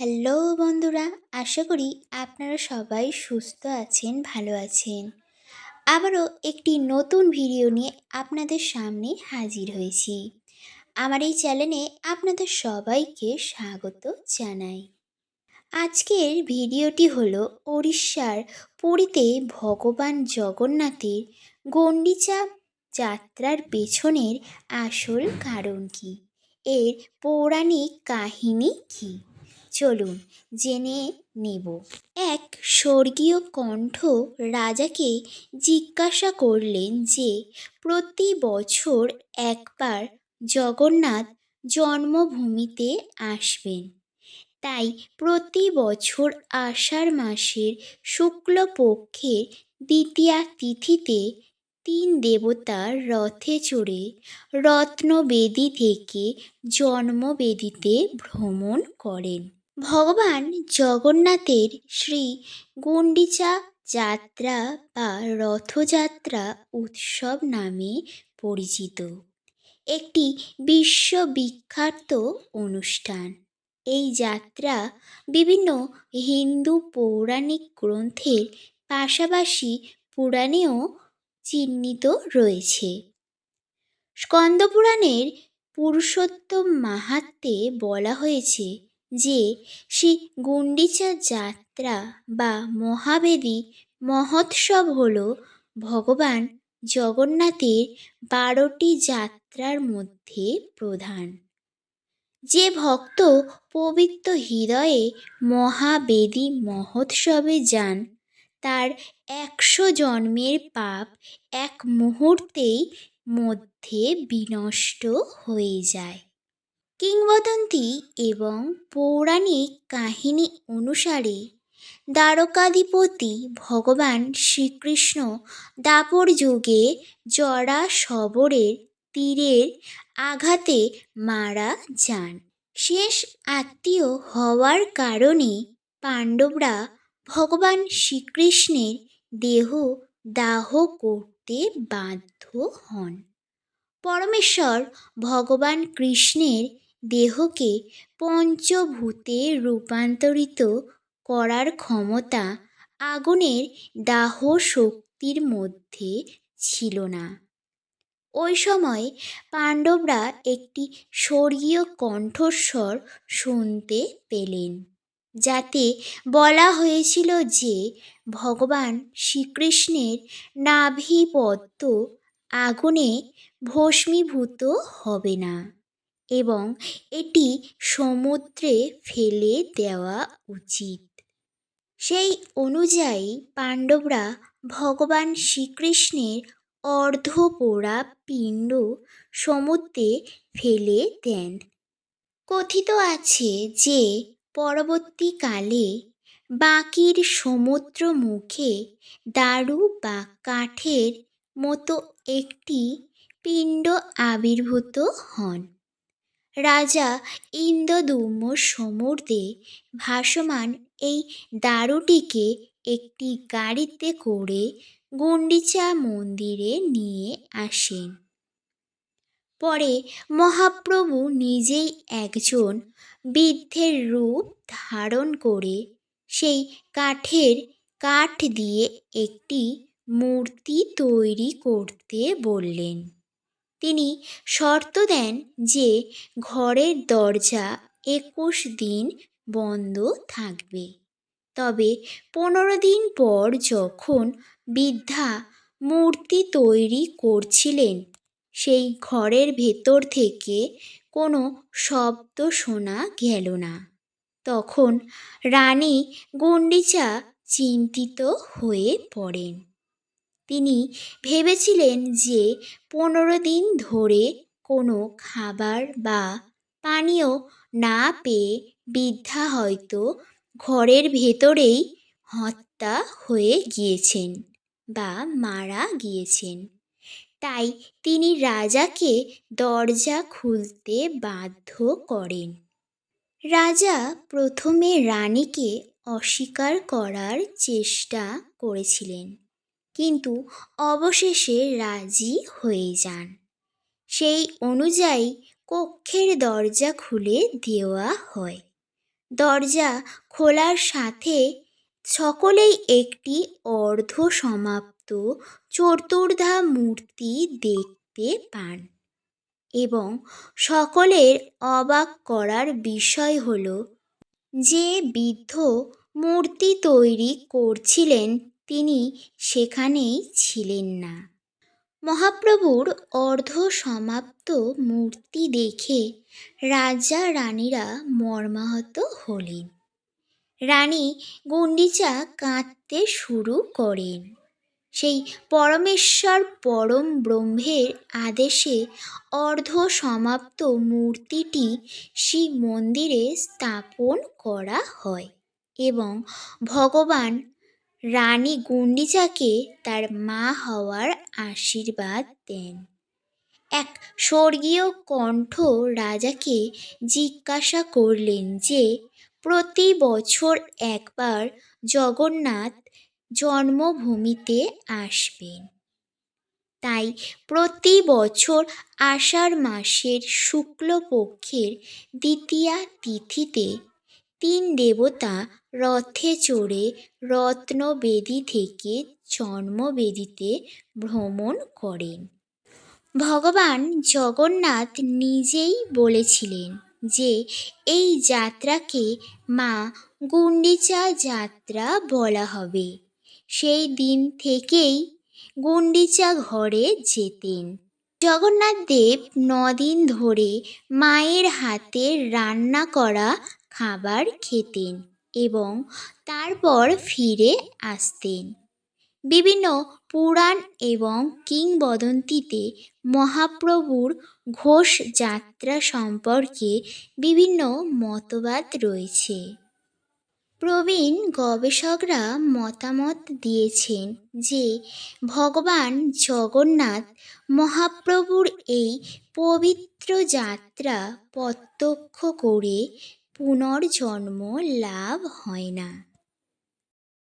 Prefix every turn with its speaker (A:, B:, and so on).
A: Hello বন্ধুরা, আশা করি আপনারা সবাই সুস্থ আছেন, ভালো আছেন। আবারও একটি নতুন ভিডিও নিয়ে আপনাদের সামনে হাজির হয়েছি। আমার এই চ্যানেলে আপনাদের সবাইকে স্বাগত জানাই। আজকের ভিডিওটি হলো উড়িষ্যার পুরীতে ভগবান জগন্নাথের গণ্ডিচা যাত্রার পেছনের আসল কারণ কী? এর পৌরাণিক কাহিনী কী? চলুন জেনে নেব। এক স্বর্গীয় কণ্ঠ রাজাকে জিজ্ঞাসা করলেন যে, প্রতি বছর একবার জগন্নাথ জন্মভূমিতে আসবেন। তাই প্রতি বছর আষাঢ় মাসের শুক্লপক্ষের দ্বিতীয়া তিথিতে তিন দেবতার রথে চড়ে রত্নবেদী থেকে জন্মবেদীতে ভ্রমণ করেন। ভগবান জগন্নাথের শ্রী গুন্ডিচা যাত্রা বা রথযাত্রা উৎসব নামে পরিচিত। একটি বিশ্ববিখ্যাত অনুষ্ঠান। এই যাত্রা বিভিন্ন হিন্দু পৌরাণিক গ্রন্থের পাশাপাশি পুরাণেও চিহ্নিত রয়েছে। স্কন্দপুরাণের পুরুষোত্তম মাহাত্মে বলা হয়েছে যে শ্রী গুন্ডিচা যাত্রা বা মহাবেদী মহোৎসব হল ভগবান জগন্নাথের বারোটি যাত্রার মধ্যে প্রধান। যে ভক্ত পবিত্র হৃদয়ে মহাবেদী মহোৎসবে যান, তার একশো জন্মের পাপ এক মুহূর্তেই মধ্যে বিনষ্ট হয়ে যায়। কিংবদন্তি এবং পৌরাণিক কাহিনী অনুসারে দ্বারকাধিপতি ভগবান শ্রীকৃষ্ণ দাপর যুগে জরা শবরের তীরের আঘাতে মারা যান। শেষ আত্মীয় হওয়ার কারণে পাণ্ডবরা ভগবান শ্রীকৃষ্ণের দেহ দাহ করতে বাধ্য হন। পরমেশ্বর ভগবান কৃষ্ণের দেহকে পঞ্চভূতে রূপান্তরিত করার ক্ষমতা আগুনের দাহ শক্তির মধ্যে ছিল না। ওই সময় পাণ্ডবরা একটি স্বর্গীয় কণ্ঠস্বর শুনতে পেলেন, যাতে বলা হয়েছিল যে ভগবান শ্রীকৃষ্ণের নাভিপদ্ম আগুনে ভস্মীভূত হবে না। এবং এটি সমুদ্রে ফেলে দেওয়া উচিত। সেই অনুযায়ী পাণ্ডবরা ভগবান শ্রীকৃষ্ণের অর্ধপোড়া পিণ্ড সমুদ্রে ফেলে দেন। কথিত আছে যে পরবর্তীকালে বাকির সমুদ্র মুখে দারু বা কাঠের মতো একটি পিণ্ড আবির্ভূত হন। রাজা ইন্দ্রদুম্ন সমুদ্রে ভাসমান এই দারুটিকে একটি গাড়িতে করে গুন্ডিচা মন্দিরে নিয়ে আসেন। পরে মহাপ্রভু নিজেই একজন বৃদ্ধের রূপ ধারণ করে সেই কাঠের কাঠ দিয়ে একটি মূর্তি তৈরি করতে বললেন। তিনি শর্ত দেন যে ঘরের দরজা একুশ দিন বন্ধ থাকবে। তবে পনেরো দিন পর যখন বৃদ্ধা মূর্তি তৈরি করছিলেন, সেই ঘরের ভেতর থেকে কোনো শব্দ শোনা গেল না। তখন রানী গুন্ডিচা চিন্তিত হয়ে পড়েন। তিনি ভেবেছিলেন যে পনেরো দিন ধরে কোনো খাবার বা পানীয় না পেয়ে বৃদ্ধা হয়তো ঘরের ভেতরেই হত্যা হয়ে গিয়েছেন বা মারা গিয়েছেন। তাই তিনি রাজাকে দরজা খুলতে বাধ্য করেন। রাজা প্রথমে রানীকে অস্বীকার করার চেষ্টা করেছিলেন। কিন্তু অবশেষে রাজি হয়ে যান। সেই অনুযায়ী কক্ষের দরজা খুলে দেওয়া হয়। দরজা খোলার সাথে সকলেই একটি অর্ধ সমাপ্ত চতুর্ধা মূর্তি দেখতে পান এবং সকলের অবাক করার বিষয় হল, যে বৃদ্ধ মূর্তি তৈরি করছিলেন তিনি সেখানেই ছিলেন না। মহাপ্রভুর অর্ধ সমাপ্ত মূর্তি দেখে রাজা রানীরা মর্মাহত হলেন। রানী গুন্ডিচা কাঁদতে শুরু করেন। সেই পরমেশ্বর পরম ব্রহ্মের আদেশে অর্ধ সমাপ্ত মূর্তিটি শিব মন্দিরে স্থাপন করা হয় এবং ভগবান রানী গুন্ডিচাকে তার মা হওয়ার আশীর্বাদ দেন। এক স্বর্গীয় কণ্ঠ রাজাকে জিজ্ঞাসা করলেন যে, প্রতি বছর একবার জগন্নাথ জন্মভূমিতে আসবেন। তাই প্রতি বছর আষাঢ় মাসের শুক্লপক্ষের দ্বিতীয়া তিথিতে তিন দেবতা রথে চড়ে রত্নবেদী থেকে জন্মবেদীতে ভ্রমণ করেন। ভগবান জগন্নাথ নিজেই বলেছিলেন যে, এই যাত্রাকে মা গুন্ডিচা যাত্রা বলা হবে। সেই দিন থেকেই গুন্ডিচা ঘরে যেতেন। জগন্নাথ দেব নদিন ধরে মায়ের হাতে রান্না করা খাবার খেতেন এবং তারপর ফিরে আসতেন। বিভিন্ন পুরাণ এবং কিংবদন্তিতে মহাপ্রভুর ঘোষ যাত্রা সম্পর্কে বিভিন্ন মতবাদ রয়েছে। প্রবীণ গবেষকরা মতামত দিয়েছেন যে ভগবান জগন্নাথ মহাপ্রভুর এই পবিত্র যাত্রা প্রত্যক্ষ করে পুনর্জন্ম লাভ হয় না।